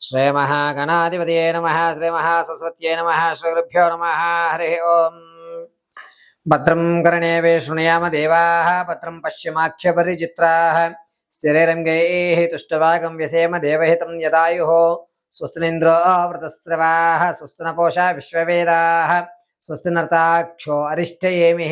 శ్రీ మహాగణాధిపతయే నమ శ్రీ మహాసరస్వత్యై నమ శ్రీగురుభ్యో నమ హరి ఓం భద్రం కర్ణే శృణుయామ దేవా భద్రం పశ్చిమాక్షపరిచిత్రా స్థిరైరంగై తుష్టవాగం వ్యసేమ దేవహితం యదాయు స్వస్తినింద్రో వృతస్రవా స్వస్తి నపోషా విశ్వవేదా స్వస్తి నర్తాక్షో అరిష్టయేమి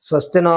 స్వస్తి నో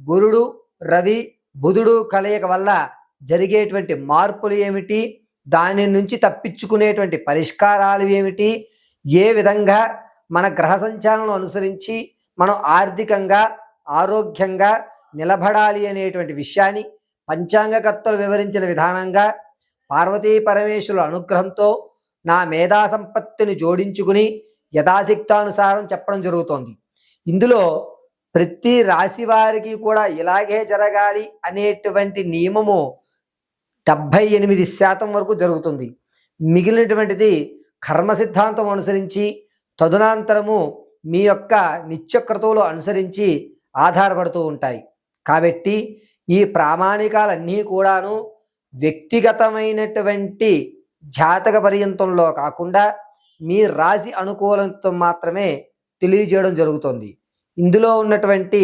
గురుడు రవి బుధుడు కలయిక వల్ల జరిగేటువంటి మార్పులు ఏమిటి? దాని నుంచి తప్పించుకునేటువంటి పరిష్కారాలు ఏమిటి? ఏ విధంగా మన గ్రహ సంచాలను అనుసరించి మనం ఆర్థికంగా ఆరోగ్యంగా నిలబడాలి అనేటువంటి విషయాన్ని పంచాంగకర్తలు వివరించిన విధానంగా పార్వతీ పరమేశ్వరుల అనుగ్రహంతో నా మేధా సంపత్తిని జోడించుకుని యథాశక్తానుసారం చెప్పడం జరుగుతోంది. ఇందులో ప్రతి రాశి వారికి కూడా ఇలాగే జరగాలి అనేటువంటి నియమము డెబ్భై ఎనిమిది శాతం వరకు జరుగుతుంది. మిగిలినటువంటిది కర్మ సిద్ధాంతం అనుసరించి తదునాంతరము మీ యొక్క నిత్యక్రతువులు అనుసరించి ఆధారపడుతూ ఉంటాయి. కాబట్టి ఈ ప్రామాణికాలన్నీ కూడాను వ్యక్తిగతమైనటువంటి జాతక పర్యంతంలో కాకుండా మీ రాశి అనుకూలంతో మాత్రమే తెలియజేయడం జరుగుతుంది. ఇందులో ఉన్నటువంటి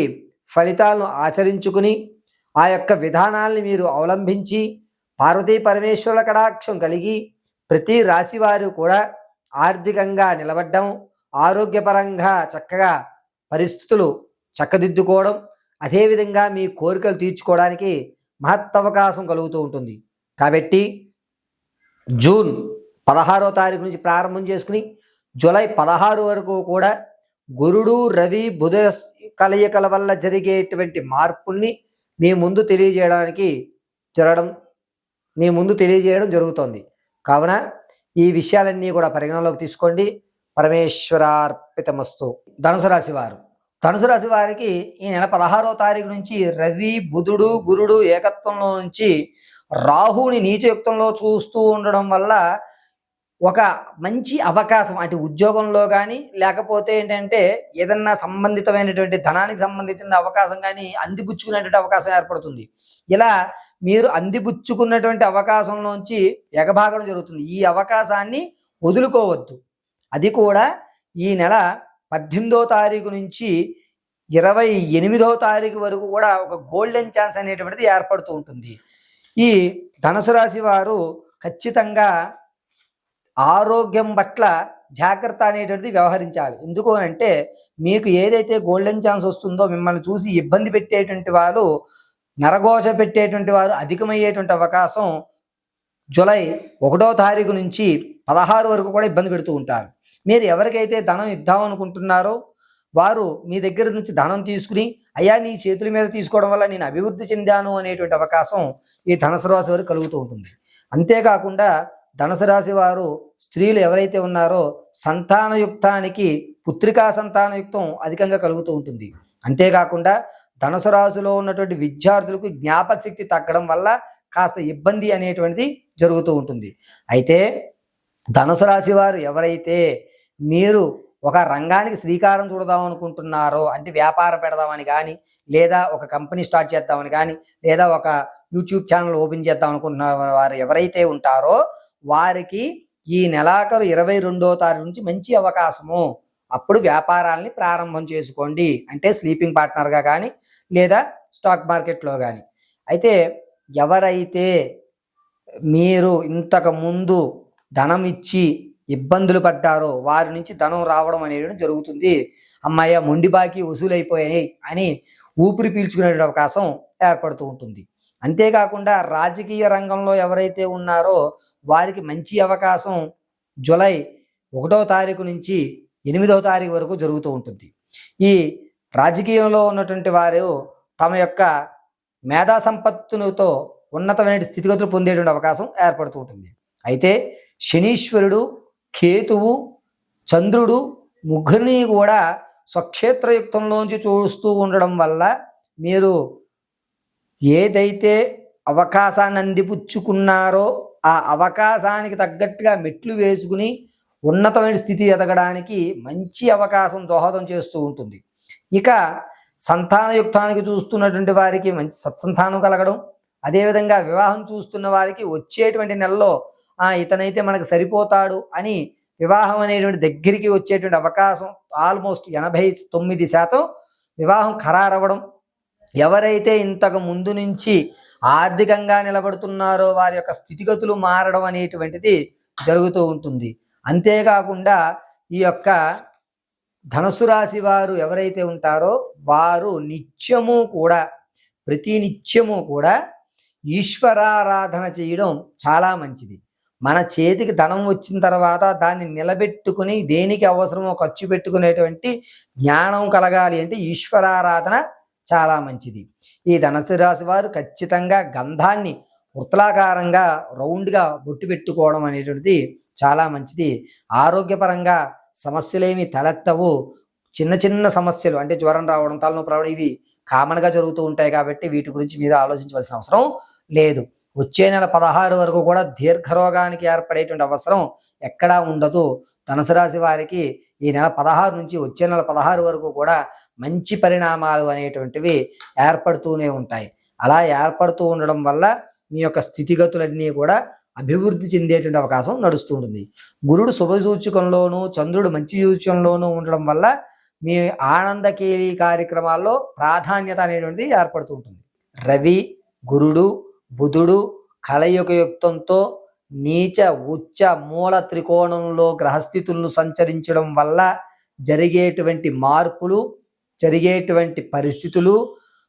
ఫలితాలను ఆచరించుకుని ఆ యొక్క విధానాల్ని మీరు అవలంబించి పార్వతీ పరమేశ్వరుల కడాక్షం కలిగి ప్రతి రాశి వారు కూడా ఆర్థికంగా నిలబడ్డం ఆరోగ్యపరంగా చక్కగా పరిస్థితులు చక్కదిద్దుకోవడం అదేవిధంగా మీ కోరికలు తీర్చుకోవడానికి మహత్తవకాశం కలుగుతూ ఉంటుంది. కాబట్టి జూన్ పదహారో తారీఖు నుంచి ప్రారంభం చేసుకుని జూలై పదహారు వరకు కూడా గురుడు రవి బుధ కలయికల వల్ల జరిగేటువంటి మార్పుల్ని మీ ముందు తెలియజేయడానికి జరగడం మీ ముందు తెలియజేయడం జరుగుతోంది. కావున ఈ విషయాలన్నీ కూడా పరిగణలోకి తీసుకోండి. పరమేశ్వరార్పితమస్తు. ధనుసు రాశి వారు. ధనుసు రాశి వారికి ఈ నెల పదహారో తారీఖు నుంచి రవి బుధుడు గురుడు ఏకత్వంలో నుంచి రాహుని నీచయుక్తంలో చూస్తూ ఉండడం వల్ల ఒక మంచి అవకాశం అంటే ఉద్యోగంలో కానీ లేకపోతే ఏంటంటే ఏదన్నా సంబంధితమైనటువంటి ధనానికి సంబంధించిన అవకాశం కానీ అందిపుచ్చుకునేటువంటి అవకాశం ఏర్పడుతుంది. ఇలా మీరు అందిపుచ్చుకున్నటువంటి అవకాశంలోంచి ఎగభాగడం జరుగుతుంది. ఈ అవకాశాన్ని వదులుకోవద్దు. అది కూడా ఈ నెల పద్దెనిమిదో తారీఖు నుంచి ఇరవై ఎనిమిదో తారీఖు వరకు కూడా ఒక గోల్డెన్ ఛాన్స్ అనేటువంటిది ఏర్పడుతూ ఉంటుంది. ఈ ధనుసు రాశి వారు ఖచ్చితంగా ఆరోగ్యం పట్ల జాగ్రత్త అనేటువంటిది వ్యవహరించాలి. ఎందుకు అని అంటే మీకు ఏదైతే గోల్డెన్ ఛాన్స్ వస్తుందో మిమ్మల్ని చూసి ఇబ్బంది పెట్టేటువంటి వారు నరఘోష పెట్టేటువంటి వారు అధికమయ్యేటువంటి అవకాశం జూలై ఒకటో తారీఖు నుంచి పదహారు వరకు కూడా ఇబ్బంది పెడుతూ ఉంటారు. మీరు ఎవరికైతే ధనం ఇద్దాం అనుకుంటున్నారో వారు మీ దగ్గర నుంచి ధనం తీసుకుని అయ్యా నీ చేతుల మీద తీసుకోవడం వల్ల నేను అభివృద్ధి చెందాను అనేటువంటి అవకాశం ఈ ధనుసు రాశి వారికి కలుగుతూ ఉంటుంది. అంతేకాకుండా ధనుసు రాశి వారు స్త్రీలు ఎవరైతే ఉన్నారో సంతానయుక్తానికి పుత్రికా సంతానయుక్తం అధికంగా కలుగుతూ ఉంటుంది. అంతేకాకుండా ధనుసు రాశిలో ఉన్నటువంటి విద్యార్థులకు జ్ఞాపక శక్తి తగ్గడం వల్ల కాస్త ఇబ్బంది అనేటువంటిది జరుగుతూ ఉంటుంది. అయితే ధనుసు రాశి వారు ఎవరైతే మీరు ఒక రంగానికి శ్రీకారం చూడదాం అనుకుంటున్నారో అంటే వ్యాపారం పెడదామని కానీ లేదా ఒక కంపెనీ స్టార్ట్ చేద్దామని కానీ లేదా ఒక యూట్యూబ్ ఛానల్ ఓపెన్ చేద్దాం అనుకుంటున్న వారు ఎవరైతే ఉంటారో వారికి ఈ నెలాఖరు ఇరవై రెండో తారీఖు నుంచి మంచి అవకాశము. అప్పుడు వ్యాపారాలని ప్రారంభం చేసుకోండి. అంటే స్లీపింగ్ పార్ట్నర్గా కానీ లేదా స్టాక్ మార్కెట్లో కానీ అయితే ఎవరైతే మీరు ఇంతకు ముందు ధనం ఇచ్చి ఇబ్బందులు పడ్డారో వారి నుంచి ధనం రావడం అనేది జరుగుతుంది. అమ్మాయ మొండి బాకీ వసూలైపోయాయి అని ఊపిరి పీల్చుకునే అవకాశం ఏర్పడుతూ ఉంటుంది. అంతేకాకుండా రాజకీయ రంగంలో ఎవరైతే ఉన్నారో వారికి మంచి అవకాశం జూలై ఒకటో తారీఖు నుంచి ఎనిమిదవ తారీఖు వరకు జరుగుతూ ఉంటుంది. ఈ రాజకీయంలో ఉన్నటువంటి వారు తమ యొక్క మేధా సంపత్తులతో ఉన్నతమైన స్థితిగతులు పొందేటువంటి అవకాశం ఏర్పడుతూ ఉంటుంది. అయితే శనీశ్వరుడు కేతువు చంద్రుడు ముగ్గురిని కూడా స్వక్షేత్రయుక్తంలోంచి చూస్తూ ఉండడం వల్ల మీరు ఏదైతే అవకాశాన్ని అందిపుచ్చుకున్నారో ఆ అవకాశానికి తగ్గట్టుగా మెట్లు వేసుకుని ఉన్నతమైన స్థితి ఎదగడానికి మంచి అవకాశం దోహదం చేస్తూ ఉంటుంది. ఇక సంతానయుక్తానికి చూస్తున్నటువంటి వారికి మంచి సత్సంతానం కలగడం అదేవిధంగా వివాహం చూస్తున్న వారికి వచ్చేటువంటి నెలలో ఆ ఇతనైతే మనకు సరిపోతాడు అని వివాహం అనేటువంటి దగ్గరికి వచ్చేటువంటి అవకాశం ఆల్మోస్ట్ ఎనభై తొమ్మిది శాతం వివాహం ఖరారవ్వడం ఎవరైతే ఇంతకు ముందు నుంచి ఆర్థికంగా నిలబడుతున్నారో వారి యొక్క స్థితిగతులు మారడం అనేటువంటిది జరుగుతూ ఉంటుంది. అంతేకాకుండా ఈ యొక్క ధనుసు రాశి వారు ఎవరైతే ఉంటారో వారు నిత్యము కూడా ప్రతి నిత్యము కూడా ఈశ్వరారాధన చేయడం చాలా మంచిది. మన చేతికి ధనం వచ్చిన తర్వాత దాన్ని నిలబెట్టుకుని దేనికి అవసరమో ఖర్చు పెట్టుకునేటువంటి జ్ఞానం కలగాలి అంటే ఈశ్వరారాధన చాలా మంచిది. ఈ ధనసు రాశి వారు ఖచ్చితంగా గంధాన్ని వృత్తలాకారంగా రౌండ్గా బొట్టు పెట్టుకోవడం అనేటువంటిది చాలా మంచిది. ఆరోగ్యపరంగా సమస్యలేమి తలెత్తవు. చిన్న చిన్న సమస్యలు అంటే జ్వరం రావడం తలనొప్పి రావడం ఇవి కామన్గా జరుగుతూ ఉంటాయి కాబట్టి వీటి గురించి మీరు ఆలోచించవలసిన అవసరం లేదు. వచ్చే నెల పదహారు వరకు కూడా దీర్ఘరోగానికి ఏర్పడేటువంటి అవసరం ఎక్కడా ఉండదు. ధనుసు రాశి వారికి ఈ నెల పదహారు నుంచి వచ్చే నెల పదహారు వరకు కూడా మంచి పరిణామాలు అనేటువంటివి ఏర్పడుతూనే ఉంటాయి. అలా ఏర్పడుతూ ఉండడం వల్ల మీ యొక్క స్థితిగతులన్నీ కూడా అభివృద్ధి చెందేటువంటి అవకాశం నడుస్తూ ఉంటుంది. గురుడు శుభ సూచకంలోనూ చంద్రుడు మంచి సూచకంలోనూ ఉండడం వల్ల మీ ఆనందకేలి కార్యక్రమాల్లో ప్రాధాన్యత అనేటువంటిది ఏర్పడుతూ ఉంటుంది రవి గురుడు బుధుడు కలయుగయుక్తంతో నీచ ఉచ్చ మూల త్రికోణంలో గ్రహస్థితులను సంచరించడం వల్ల జరిగేటువంటి మార్పులు జరిగేటువంటి పరిస్థితులు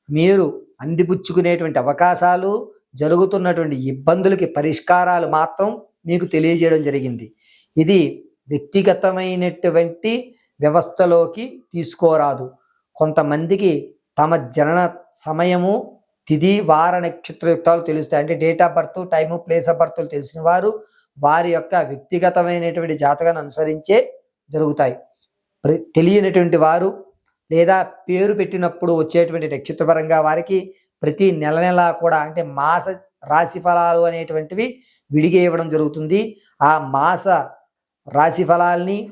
మీరు అందిపుచ్చుకునేటువంటి అవకాశాలు జరుగుతున్నటువంటి ఇబ్బందులకి పరిష్కారాలు మాత్రం మీకు తెలియజేయడం జరిగింది. ఇది వ్యక్తిగతమైనటువంటి వ్యవస్థలోకి తీసుకోరాదు. కొంతమందికి తమ జనన సమయము తిది వార నక్షత్రయుక్తాలు తెలుస్తాయి. అంటే date of birth time place of birth తెలిసిన వారు వారి యొక్క వ్యక్తిగతమైనటువంటి జాతకాన్ని అనుసరించే జరుగుతాయి. ప్ర- తెలియనటువంటి వారు లేదా పేరు పెట్టినప్పుడు వచ్చేటువంటి నక్షత్రపరంగా వారికి ప్రతి నెల నెల కూడా అంటే మాస రాశి ఫలాలు అనేటువంటివి విడిగా ఇవ్వడం జరుగుతుంది. ఆ మాస రాశి ఫలాల్ని